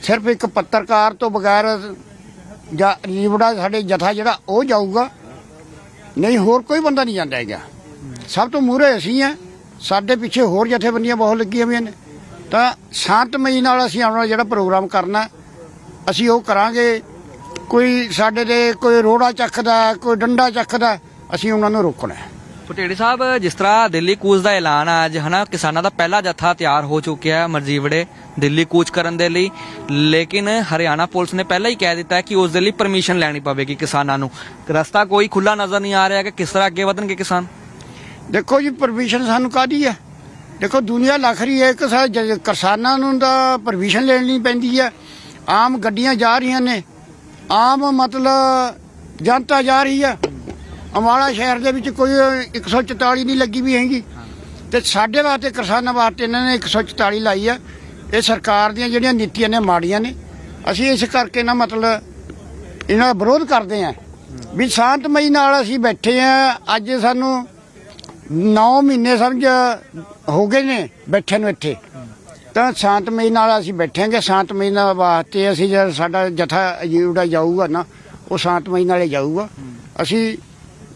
ਸਿਰਫ ਇੱਕ ਪੱਤਰਕਾਰ ਤੋਂ ਬਗੈਰ ਜਾਂ ਲੀਵੜਾ ਸਾਡੇ ਜਥਾ ਜਿਹੜਾ, ਉਹ ਜਾਊਗਾ। ਨਹੀਂ, ਹੋਰ ਕੋਈ ਬੰਦਾ ਨਹੀਂ ਜਾਂਦਾ ਹੈਗਾ। ਸਭ ਤੋਂ ਮੂਹਰੇ ਅਸੀਂ ਆ। ਸਾਡੇ ਪਿੱਛੇ ਹੋਰ ਜਥੇਬੰਦੀਆਂ ਬਹੁਤ ਲੱਗੀਆਂ ਹੋਈਆਂ ਨੇ। ਤਾਂ ਸ਼ਾਂਤਮਈ ਨਾਲ ਅਸੀਂ ਆਉਣ ਵਾਲਾ ਜਿਹੜਾ ਪ੍ਰੋਗਰਾਮ ਕਰਨਾ, ਅਸੀਂ ਉਹ ਕਰਾਂਗੇ। ਕੋਈ ਸਾਡੇ ਦੇ ਕੋਈ ਰੋੜਾ ਚੱਕਦਾ ਕੋਈ ਡੰਡਾ ਚੱਕਦਾ ਅਸੀਂ ਉਹਨਾਂ ਨੂੰ ਰੋਕਣਾ ਹੈ। ਪਟੇੜੀ ਸਾਹਿਬ ਜਿਸ ਤਰ੍ਹਾਂ ਦਿੱਲੀ ਕੂਚ ਦਾ ਐਲਾਨ ਆ ਅੱਜ ਹਨਾ ਕਿਸਾਨਾਂ ਦਾ ਪਹਿਲਾ ਜੱਥਾ ਤਿਆਰ ਹੋ ਚੁੱਕਿਆ ਹੈ ਮਰਜੀਵੜੇ ਦਿੱਲੀ ਕੂਚ ਕਰਨ ਦੇ ਲਈ। ਲੇਕਿਨ ਹਰਿਆਣਾ ਪੁਲਿਸ ਨੇ ਪਹਿਲਾਂ ਹੀ ਕਹਿ ਦਿੱਤਾ ਕਿ ਉਸ ਦੇ ਲਈ ਪਰਮਿਸ਼ਨ ਲੈਣੀ ਪਵੇਗੀ ਕਿਸਾਨਾਂ ਨੂੰ। ਰਸਤਾ ਕੋਈ ਖੁੱਲਾ ਨਜ਼ਰ ਨਹੀਂ ਆ ਰਿਹਾ ਕਿ ਕਿਸ ਤਰ੍ਹਾਂ ਅੱਗੇ ਵਧਣਗੇ ਕਿਸਾਨ? ਦੇਖੋ ਜੀ ਪਰਮਿਸ਼ਨ ਸਾਨੂੰ ਕਾਦੀ ਹੈ? ਦੇਖੋ ਦੁਨੀਆ ਲੱਖ ਰਹੀ ਹੈ ਜ- ਕਿਸਾਨਾਂ ਨੂੰ ਤਾਂ ਪਰਮਿਸ਼ਨ ਲੈਣੀ ਪੈਂਦੀ ਹੈ। ਆਮ ਗੱਡੀਆਂ ਜਾ ਰਹੀਆਂ ਨੇ ਆਮ ਮਤਲਬ ਜਨਤਾ ਜਾ ਰਹੀ ਆ। ਅੰਬਾਲਾ ਸ਼ਹਿਰ ਦੇ ਵਿੱਚ ਕੋਈ 144 ਨਹੀਂ ਲੱਗੀ ਵੀ ਹੈਗੀ। ਤੇ ਸਾਡੇ ਵਾਸਤੇ, ਕਿਸਾਨਾਂ ਵਾਸਤੇ ਇਹਨਾਂ ਨੇ 144 ਲਾਈ ਆ। ਇਹ ਸਰਕਾਰ ਦੀਆਂ ਜਿਹੜੀਆਂ ਨੀਤੀਆਂ ਨੇ, ਮਾੜੀਆਂ ਨੇ। ਅਸੀਂ ਇਸ ਕਰਕੇ ਨਾ ਮਤਲਬ ਇਹਨਾਂ ਦਾ ਵਿਰੋਧ ਕਰਦੇ ਹਾਂ ਵੀ ਸ਼ਾਂਤਮਈ ਨਾਲ ਅਸੀਂ ਬੈਠੇ ਆ। ਅੱਜ ਸਾਨੂੰ 9 ਮਹੀਨੇ ਸਮਝ ਹੋ ਗਏ ਨੇ ਬੈਠੇ ਨੂੰ ਇੱਥੇ। ਤਾਂ ਸ਼ਾਂਤਮਈ ਨਾਲ ਅਸੀਂ ਬੈਠਾਂਗੇ ਸ਼ਾਂਤਮਈ ਨਾਲ ਵਾਸਤੇ ਅਸੀਂ ਜਦ ਸਾਡਾ ਜਥਾ ਜਿਹੜਾ ਜਾਊਗਾ ਨਾ ਉਹ ਸ਼ਾਂਤਮਈ ਨਾਲੇ ਜਾਊਗਾ। ਅਸੀਂ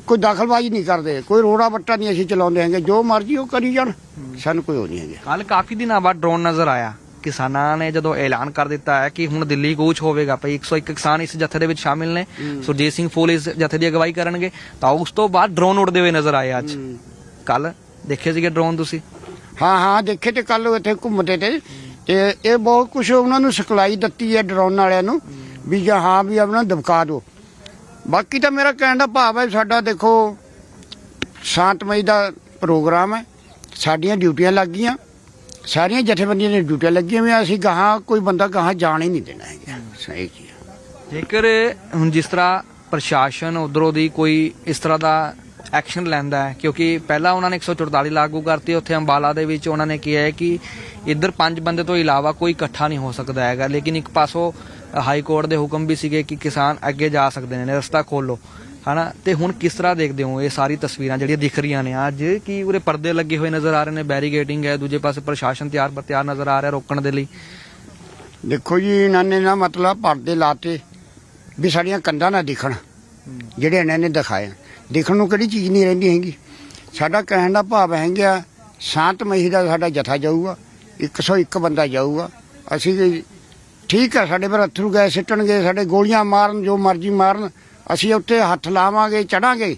ਕੋਈ ਦਖਲਬਾਜ਼ੀ ਨਹੀਂ ਕਰਦੇ ਕੋਈ ਰੋੜਾ ਬੱਟਾ ਨਹੀਂ ਅਸੀਂ ਚਲਾਉਂਦੇ ਹੈਗੇ ਜੋ ਮਰਜ਼ੀ ਉਹ ਕਰੀ ਜਾਣ ਸਾਨੂੰ ਕੋਈ ਉਹ ਨਹੀਂ ਹੈਗਾ। ਕੱਲ ਕਾਫੀ ਦਿਨਾਂ ਬਾਅਦ ਡਰੋਨ ਨਜ਼ਰ ਆਇਆ। ਕਿਸਾਨਾਂ ਨੇ ਜਦੋਂ ਐਲਾਨ ਕਰ ਦਿੱਤਾ ਹੈ ਕਿ ਹੁਣ ਦਿੱਲੀ ਕੂਚ ਹੋਵੇਗਾ ਭਈ 101 ਕਿਸਾਨ ਇਸ ਜਥੇ ਦੇ ਵਿੱਚ ਸ਼ਾਮਿਲ ਨੇ ਸੁਰਜੀਤ ਸਿੰਘ ਫੂਲ ਇਸ ਜਥੇ ਦੀ ਅਗਵਾਈ ਕਰਨਗੇ ਤਾਂ ਉਸ ਤੋਂ ਬਾਅਦ ਡਰੋਨ ਉੜਦੇ ਹੋਏ ਨਜ਼ਰ ਆਏ ਅੱਜ। ਕੱਲ ਦੇਖੇ ਸੀਗੇ ਡਰੋਨ ਤੁਸੀਂ? ਹਾਂ ਹਾਂ, ਦੇਖੇ ਤੇ ਕੱਲ ਇੱਥੇ ਘੁੰਮਦੇ ਤੇ। ਤੇ ਇਹ ਬਹੁਤ ਕੁਝ ਉਹਨਾਂ ਨੂੰ ਸਿਖਲਾਈ ਦਿੱਤੀ ਹੈ ਡਰਾਉਣ ਵਾਲਿਆਂ ਨੂੰ ਵੀ ਜਾਂ ਹਾਂ ਵੀ ਆਪਣਾ ਦਬਕਾ ਦਿਓ। ਬਾਕੀ ਤਾਂ ਮੇਰਾ ਕਹਿਣ ਦਾ ਭਾਵ ਹੈ ਸਾਡਾ ਦੇਖੋ ਸ਼ਾਂਤਮਈ ਦਾ ਪ੍ਰੋਗਰਾਮ ਹੈ। ਸਾਡੀਆਂ ਡਿਊਟੀਆਂ ਲੱਗ ਗਈਆਂ। ਸਾਰੀਆਂ ਜਥੇਬੰਦੀਆਂ ਦੀਆਂ ਡਿਊਟੀਆਂ ਲੱਗੀਆਂ ਵੀ ਅਸੀਂ ਗਾਹਾਂ ਕੋਈ ਬੰਦਾ ਗਾਹਾਂ ਜਾਣ ਹੀ ਨਹੀਂ ਦੇਣਾ ਹੈਗਾ। ਸਹੀ ਜੀ। ਜੇਕਰ ਹੁਣ ਜਿਸ ਤਰ੍ਹਾਂ ਪ੍ਰਸ਼ਾਸਨ ਉਧਰੋਂ ਦੀ ਕੋਈ ਇਸ ਤਰ੍ਹਾਂ ਦਾ ਐਕਸ਼ਨ ਲੈਂਦਾ ਹੈ। ਕਿਉਂਕਿ ਪਹਿਲਾਂ ਉਹਨਾਂ ਨੇ 144 ਲਾਗੂ ਕਰਤੀ ਉੱਥੇ ਅੰਬਾਲਾ ਦੇ ਵਿੱਚ ਉਹਨਾਂ ਨੇ ਕਿਹਾ ਹੈ ਕਿ ਇੱਧਰ ਪੰਜ ਬੰਦੇ ਤੋਂ ਇਲਾਵਾ ਕੋਈ ਇਕੱਠਾ ਨਹੀਂ ਹੋ ਸਕਦਾ ਹੈਗਾ। ਲੇਕਿਨ ਇੱਕ ਪਾਸੋਂ ਹਾਈ ਕੋਰਟ ਦੇ ਹੁਕਮ ਵੀ ਸੀਗੇ ਕਿ ਕਿਸਾਨ ਅੱਗੇ ਜਾ ਸਕਦੇ ਨੇ ਰਸਤਾ ਖੋਲੋ ਹਨਾ? ਤੇ ਹੁਣ ਕਿਸ ਤਰ੍ਹਾਂ ਦੇਖਦੇ ਹੋ ਇਹ ਸਾਰੀ ਤਸਵੀਰਾਂ ਜਿਹੜੀਆਂ ਦਿਖ ਰਹੀਆਂ ਨੇ? ਅੱਜ ਕੀ ਉਰੇ ਪਰਦੇ ਲੱਗੇ ਹੋਏ ਨਜ਼ਰ ਆ ਰਹੇ ਨੇ? ਬੈਰੀਗੇਟਿੰਗ ਹੈ ਦੂਜੇ ਪਾਸੇ ਪ੍ਰਸ਼ਾਸਨ ਤਿਆਰ ਬਰ ਤਿਆਰ ਨਜ਼ਰ ਆ ਰਿਹਾ ਰੋਕਣ ਦੇ ਲਈ। ਦੇਖੋ ਜੀ ਇਹਨਾਂ ਨੇ ਨਾ ਮਤਲਬ ਪਰਦੇ ਲਾਤੇ ਵੀ ਸਾਡੀਆਂ ਕੰਧਾਂ ਨਾ ਦਿਖਣ ਜਿਹੜੇ ਇਹਨਾਂ ਨੇ ਦਿਖਾਏ। ਦੇਖਣ ਨੂੰ ਕਿਹੜੀ ਚੀਜ਼ ਨਹੀਂ ਰਹਿੰਦੀ ਹੈਗੀ। ਸਾਡਾ ਕਹਿਣ ਦਾ ਭਾਵ ਹੈਗਾ ਸ਼ਾਂਤਮਈ ਦਾ ਸਾਡਾ ਜਥਾ ਜਾਊਗਾ 101 ਬੰਦਾ ਜਾਊਗਾ। ਅਸੀਂ ਠੀਕ ਹੈ ਸਾਡੇ ਪਰ ਅਥਰੂ ਗੈਸ ਸਿੱਟਣਗੇ ਸਾਡੇ ਗੋਲੀਆਂ ਮਾਰਨ ਜੋ ਮਰਜ਼ੀ ਮਾਰਨ ਅਸੀਂ ਉੱਤੇ ਹੱਥ ਲਾਵਾਂਗੇ ਚੜਾਂਗੇ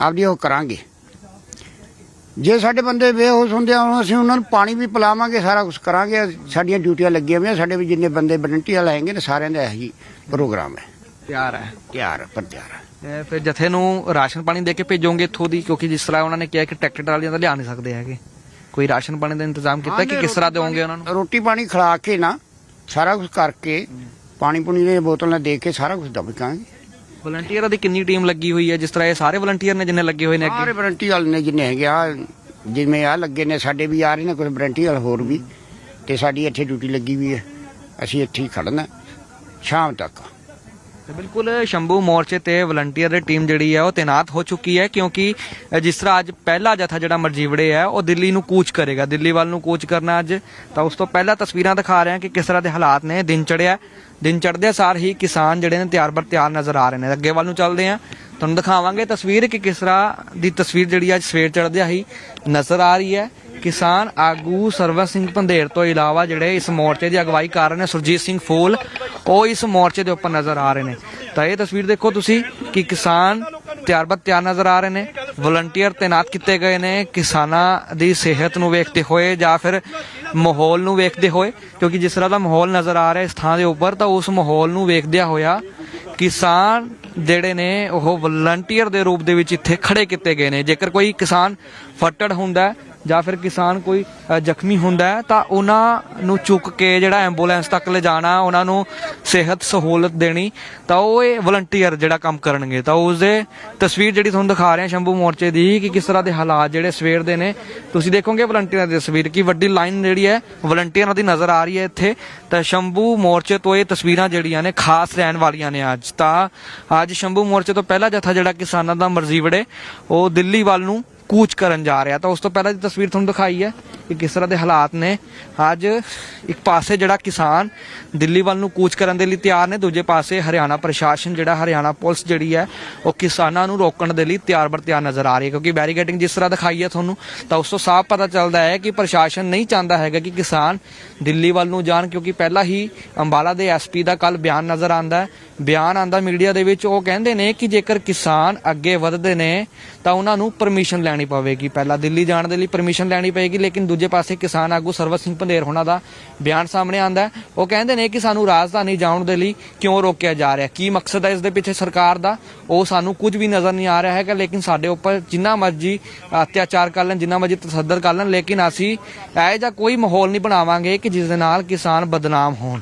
ਆਪਦੀ ਉਹ ਕਰਾਂਗੇ। ਜੇ ਸਾਡੇ ਬੰਦੇ ਬੇਹੋਸ਼ ਹੁੰਦੇ ਆ ਅਸੀਂ ਉਹਨਾਂ ਨੂੰ ਪਾਣੀ ਵੀ ਪਿਲਾਵਾਂਗੇ ਸਾਰਾ ਕੁਝ ਕਰਾਂਗੇ ਸਾਡੀਆਂ ਡਿਊਟੀਆਂ ਲੱਗੀਆਂ ਹੋਈਆਂ ਸਾਡੇ ਵੀ ਜਿੰਨੇ ਬੰਦੇ ਵਲੰਟੀਅਰ ਲਾਏਂਗੇ ਨੇ ਸਾਰਿਆਂ ਦਾ ਇਹੀ ਪ੍ਰੋਗਰਾਮ ਹੈ। ਤਿਆਰ ਹੈ। ਤਿਆਰ ਪਰ ਤਿਆਰ ਹੈ। ਫਿਰ ਜਥੇ ਨੂੰ ਰਾਸ਼ਨ ਪਾਣੀ ਦੇ ਕੇ ਭੇਜੋਗੇ ਇੱਥੋਂ ਦੀ ਕਿਉਂਕਿ ਜਿਸ ਤਰ੍ਹਾਂ ਉਹਨਾਂ ਨੇ ਕਿਹਾ ਕਿ ਟਰੈਕਟਰ ਟਰਾਲੀਆਂ ਤਾਂ ਲਿਆ ਨਹੀਂ ਸਕਦੇ ਹੈਗੇ। ਕੋਈ ਰਾਸ਼ਨ ਪਾਣੀ ਦਾ ਇੰਤਜ਼ਾਮ ਕੀਤਾ ਕਿ ਕਿਸ ਤਰ੍ਹਾਂ ਦੇਵੋਗੇ ਉਹਨਾਂ ਨੂੰ? ਰੋਟੀ ਪਾਣੀ ਖਿਲਾ ਕੇ ਨਾ ਸਾਰਾ ਕੁਝ ਕਰਕੇ ਪਾਣੀ ਪੁਣੀ ਦੀਆਂ ਬੋਤਲਾਂ ਦੇ ਕੇ ਸਾਰਾ ਕੁਝ ਦਬਕਾਂਗੇ ਵਲੰਟੀਅਰਾਂ ਦੀ ਕਿੰਨੀ ਟੀਮ ਲੱਗੀ ਹੋਈ ਹੈ? ਜਿਸ ਤਰ੍ਹਾਂ ਇਹ ਸਾਰੇ ਵਲੰਟੀਅਰ ਨੇ ਜਿੰਨੇ ਲੱਗੇ ਹੋਏ ਨੇ ਸਾਰੇ ਅੱਗੇ ਵਾਰੰਟੀ ਵਾਲੇ ਨੇ ਜਿੰਨੇ ਹੈਗੇ ਆ ਜਿਵੇਂ ਆ ਲੱਗੇ ਨੇ ਸਾਡੇ ਵੀ ਆ ਰਹੇ ਨੇ ਕੁਝ ਵਾਰੰਟੀ ਵਾਲੇ ਹੋਰ ਵੀ ਤੇ ਸਾਡੀ ਇੱਥੇ ਡਿਊਟੀ ਲੱਗੀ ਵੀ ਹੈ। ਅਸੀਂ ਇੱਥੇ ਹੀ ਖੜਨਾ ਸ਼ਾਮ ਤੱਕ। ਤੇ ਬਿਲਕੁਲ ਸ਼ੰਭੂ ਮੋਰਚੇ ਤੇ ਵਲੰਟੀਅਰ ਦੀ ਟੀਮ ਜਿਹੜੀ ਹੈ ਉਹ ਤਾਇਨਾਤ ਹੋ ਚੁੱਕੀ ਹੈ ਕਿਉਂਕਿ ਜਿਸ ਤਰ੍ਹਾਂ ਅੱਜ ਪਹਿਲਾ ਜਥਾ ਜਿਹੜਾ ਮਰਜੀਵੜੇ ਹੈ ਉਹ ਦਿੱਲੀ ਨੂੰ ਕੂਚ ਕਰੇਗਾ। ਦਿੱਲੀ ਵੱਲ ਨੂੰ ਕੂਚ ਕਰਨਾ ਅੱਜ, ਤਾਂ ਉਸ ਤੋਂ ਪਹਿਲਾਂ ਤਸਵੀਰਾਂ ਦਿਖਾ ਰਹੇ ਹਾਂ ਕਿ ਕਿਸ ਤਰ੍ਹਾਂ ਦੇ ਹਾਲਾਤ ਨੇ। ਦਿਨ ਚੜਿਆ, ਦਿਨ ਚੜ੍ਹਦੇ ਸਾਰ ਹੀ ਕਿਸਾਨ ਜਿਹੜੇ ਨੇ ਤਿਆਰ ਬਰ ਤਿਆਰ ਨਜ਼ਰ ਆ ਰਹੇ ਨੇ। ਅੱਗੇ ਵੱਲ ਨੂੰ ਚੱਲਦੇ ਹਾਂ। ਤੁਹਾਨੂੰ ਦਿਖਾਵਾਂਗੇ ਤਸਵੀਰ ਕਿ ਕਿਸ ਤਰ੍ਹਾਂ ਦੀ ਤਸਵੀਰ ਜਿਹੜੀ ਅੱਜ ਸਵੇਰ ਚੜਦਿਆਂ ਹੀ ਨਜ਼ਰ ਆ ਰਹੀ ਹੈ। ਕਿਸਾਨ ਆਗੂ ਸਰਵਨ ਸਿੰਘ ਪੰਧੇਰ ਤੋਂ ਇਲਾਵਾ ਜਿਹੜੇ ਇਸ ਮੋਰਚੇ ਦੀ ਅਗਵਾਈ ਕਰ ਰਹੇ ਨੇ, ਸੁਰਜੀਤ ਸਿੰਘ ਫੋਲ ਉਹ ਇਸ ਮੋਰਚੇ ਦੇ ਉੱਪਰ ਨਜ਼ਰ ਆ ਰਹੇ ਨੇ। ਤਾਂ ਇਹ ਤਸਵੀਰ ਦੇਖੋ ਤੁਸੀਂ ਕਿ ਕਿਸਾਨ ਤਿਆਰ ਬਰ ਤਿਆਰ ਨਜ਼ਰ ਆ ਰਹੇ ਨੇ। ਵਲੰਟੀਅਰ ਤਾਇਨਾਤ ਕੀਤੇ ਗਏ ਨੇ ਕਿਸਾਨਾਂ ਦੀ ਸਿਹਤ ਨੂੰ ਵੇਖਦੇ ਹੋਏ ਜਾਂ ਫਿਰ ਮਾਹੌਲ ਨੂੰ ਵੇਖਦੇ ਹੋਏ, ਕਿਉਂਕਿ ਜਿਸ ਤਰ੍ਹਾਂ ਦਾ ਮਾਹੌਲ ਨਜ਼ਰ ਆ ਰਿਹਾ ਇਸ ਥਾਂ ਦੇ ਉੱਪਰ, ਤਾਂ ਉਸ ਮਾਹੌਲ ਨੂੰ ਵੇਖਦਿਆਂ ਹੋਇਆ ਕਿਸਾਨ ਜਿਹੜੇ ਨੇ, ਉਹ ਵਲੰਟੀਅਰ ਦੇ ਰੂਪ ਦੇ ਵਿੱਚ ਇੱਥੇ ਖੜੇ ਕੀਤੇ ਗਏ ਨੇ। ਜੇਕਰ ਕੋਈ ਕਿਸਾਨ ਫੱਟੜ ਹੁੰਦਾ ਜਾਂ ਫਿਰ ਕਿਸਾਨ ਕੋਈ ਜ਼ਖਮੀ ਹੁੰਦਾ ਹੈ, ਤਾਂ ਉਹਨਾਂ ਨੂੰ ਚੁੱਕ ਕੇ ਜਿਹੜਾ ਐਂਬੂਲੈਂਸ ਤੱਕ ਲਿਜਾਣਾ, ਉਹਨਾਂ ਨੂੰ ਸਿਹਤ ਸਹੂਲਤ ਦੇਣੀ, ਤਾਂ ਉਹ ਇਹ ਵਲੰਟੀਅਰ ਜਿਹੜਾ ਕੰਮ ਕਰਨਗੇ। ਤਾਂ ਉਸ ਦੇ ਤਸਵੀਰ ਜਿਹੜੀ ਤੁਹਾਨੂੰ ਦਿਖਾ ਰਹੇ ਹਾਂ ਸ਼ੰਭੂ ਮੋਰਚੇ ਦੀ, ਕਿ ਕਿਸ ਤਰ੍ਹਾਂ ਦੇ ਹਾਲਾਤ ਜਿਹੜੇ ਸਵੇਰ ਦੇ ਨੇ। ਤੁਸੀਂ ਦੇਖੋਗੇ ਵਲੰਟੀਅਰਾਂ ਦੀ ਤਸਵੀਰ, ਕਿ ਵੱਡੀ ਲਾਈਨ ਜਿਹੜੀ ਹੈ, ਵਲੰਟੀਅਰਾਂ ਦੀ ਨਜ਼ਰ ਆ ਰਹੀ ਹੈ ਇੱਥੇ। ਤਾਂ ਸ਼ੰਭੂ ਮੋਰਚੇ ਤੋਂ ਇਹ ਤਸਵੀਰਾਂ ਜਿਹੜੀਆਂ ਨੇ, ਖਾਸ ਰਹਿਣ ਵਾਲੀਆਂ ਨੇ ਅੱਜ। ਤਾਂ ਅੱਜ ਸ਼ੰਭੂ ਮੋਰਚੇ ਤੋਂ ਪਹਿਲਾ ਜਥਾ ਜਿਹੜਾ ਕਿਸਾਨਾਂ ਦਾ ਮਰਜ਼ੀ ਵੜੇ, ਉਹ ਦਿੱਲੀ ਵੱਲ ਨੂੰ ਕੂਚ ਕਰਨ ਜਾ ਰਿਹਾ ਤਾਂ ਉਸ ਤੋਂ ਪਹਿਲਾਂ ਦੀ ਤਸਵੀਰ ਤੁਹਾਨੂੰ ਦਿਖਾਈ ਹੈ। ਕਿ ਕਿਸ ਤਰ੍ਹਾਂ ਦੇ ਹਾਲਾਤ ਨੇ। ਅੱਜ ਇੱਕ ਪਾਸੇ ਜਿਹੜਾ ਕਿਸਾਨ ਦਿੱਲੀ ਵੱਲ ਨੂੰ ਕੂਚ ਕਰਨ ਦੇ ਲਈ ਤਿਆਰ ਨੇ, ਦੂਜੇ ਪਾਸੇ ਹਰਿਆਣਾ ਪ੍ਰਸ਼ਾਸਨ ਜਿਹੜਾ ਹਰਿਆਣਾ ਪੁਲਿਸ ਜਿਹੜੀ ਹੈ, ਉਹ ਕਿਸਾਨਾਂ ਨੂੰ ਰੋਕਣ ਦੇ ਲਈ ਤਿਆਰ ਬਰ ਤਿਆਰ ਨਜ਼ਰ ਆ ਰਹੀ ਹੈ। ਕਿਉਂਕਿ ਬੈਰੀਗੇਟਿੰਗ ਜਿਸ ਤਰ੍ਹਾਂ ਦਿਖਾਈ ਹੈ ਤੁਹਾਨੂੰ, ਤਾਂ ਉਸ ਤੋਂ ਸਾਫ਼ ਪਤਾ ਚੱਲਦਾ ਹੈ ਕਿ ਪ੍ਰਸ਼ਾਸਨ ਨਹੀਂ ਚਾਹੁੰਦਾ ਹੈਗਾ ਕਿ ਕਿਸਾਨ ਦਿੱਲੀ ਵੱਲ ਨੂੰ ਜਾਣ, ਕਿਉਂਕਿ ਪਹਿਲਾਂ ਹੀ ਅੰਬਾਲਾ ਦੇ ਐਸਪੀ ਦਾ ਕੱਲ ਬਿਆਨ ਨਜ਼ਰ ਆਂਦਾ ਹੈ। ਬਿਆਨ ਆਂਦਾ ਮੀਡੀਆ ਦੇ ਵਿੱਚ, ਉਹ ਕਹਿੰਦੇ ਨੇ ਕਿ ਜੇਕਰ ਕਿਸਾਨ ਅੱਗੇ ਵਧਦੇ ਨੇ, ਤਾਂ ਉਹਨਾਂ ਨੂੰ ਪਰਮਿਸ਼ਨ ਲੈਣੀ ਪਵੇਗੀ। ਪਹਿਲਾਂ ਦਿੱਲੀ ਜਾਣ ਦੇ ਲਈ ਪਰਮਿਸ਼ਨ ਲੈਣੀ ਪਏਗੀ, ਲੇਕਿਨ ਦੂਜੇ ਦੂਜੇ ਪਾਸੇ ਕਿਸਾਨ ਆਗੂ ਸਰਵਤ ਸਿੰਘ ਪੰਧੇਰ ਹੋਣਾ ਦਾ ਬਿਆਨ ਸਾਹਮਣੇ ਆਂਦਾ ਉਹ ਕਹਿੰਦੇ ਨੇ ਕਿ ਸਾਨੂੰ ਰਾਜਧਾਨੀ ਜਾਣ ਦੇ ਲਈ ਕਿਉਂ ਰੋਕਿਆ ਜਾ ਰਿਹਾ ਕੀ ਮਕਸਦ ਹੈ ਇਸ ਦੇ ਪਿੱਛੇ ਸਰਕਾਰ ਦਾ? ਉਹ ਸਾਨੂੰ ਕੁਝ ਵੀ ਨਜ਼ਰ ਨਹੀਂ ਆ ਰਿਹਾ ਹੈਗਾ, ਲੇਕਿਨ ਸਾਡੇ ਉੱਪਰ ਜਿੰਨਾ ਮਰਜ਼ੀ ਅਤਿਆਚਾਰ ਕਰ ਲੈਣ, ਜਿੰਨਾ ਮਰਜ਼ੀ ਤਸੱਦਦ ਕਰ ਲੈਣ, ਲੇਕਿਨ ਅਸੀਂ ਇਹੋ ਜਿਹਾ ਕੋਈ ਮਾਹੌਲ ਨਹੀਂ ਬਣਾਵਾਂਗੇ ਕਿ ਜਿਸ ਦੇ ਨਾਲ ਕਿਸਾਨ ਬਦਨਾਮ ਹੋਣ।